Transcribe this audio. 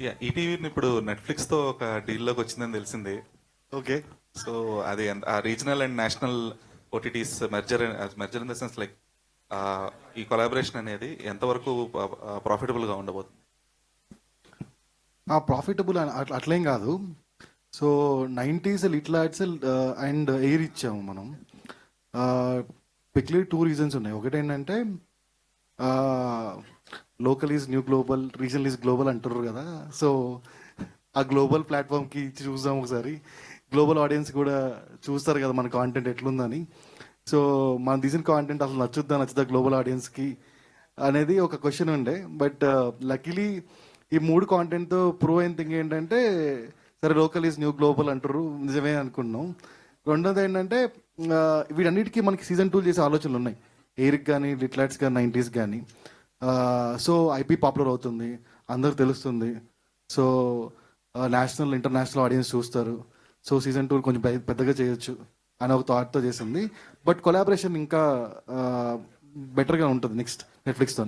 ఈటీవీని ఇప్పుడు నెట్ఫ్లిక్స్తో ఒక డీల్లోకి వచ్చిందని తెలిసింది. ఓకే. సో అది ఆ regional and national OTTs merger merger in the sense like ఈ కొలాబరేషన్ అనేది ఎంతవరకు ప్రాఫిటబుల్గా ఉండబోతుంది? ఆ ప్రాఫిటబుల్ అట్లా అట్లేం కాదు. So nineties little arts and air ఇచ్చాము మనం. పిక్లీ టూ రీజన్స్ ఉన్నాయి. ఒకటి ఏంటంటే local is new global regional is global అంటారు కదా. సో ఆ గ్లోబల్ ప్లాట్ఫామ్కి చూద్దాం ఒకసారి. గ్లోబల్ ఆడియన్స్ కూడా చూస్తారు కదా మన కాంటెంట్ ఎట్లుందని. సో మనం తీసిన కాంటెంట్ అసలు నచ్చుద్దా నచ్చుదా గ్లోబల్ ఆడియన్స్కి అనేది ఒక క్వశ్చన్ ఉండే. బట్ లక్కీలీ uh, ఈ మూడు కాంటెంట్తో ప్రూవ్ అయిన థింగ్ ఏంటంటే సరే లోకల్ ఈజ్ న్యూ గ్లోబల్ అంటారు నిజమే అనుకున్నాం. రెండోది ఏంటంటే వీటన్నిటికీ మనకి సీజన్ టూ చేసే ఆలోచనలు ఉన్నాయి. ఎయిర్కి కానీ లిట్లాట్స్ కానీ నైంటీస్ కానీ సో ఐపీ పాపులర్ అవుతుంది. అందరు తెలుస్తుంది. సో నేషనల్ ఇంటర్నేషనల్ ఆడియన్స్ చూస్తారు. సో సీజన్ టూ కొంచెం పెద్దగా చేయొచ్చు అని ఒక థాట్తో చేసింది. బట్ కొలాబరేషన్ ఇంకా బెటర్గా ఉంటుంది నెక్స్ట్ నెట్ఫ్లిక్స్తో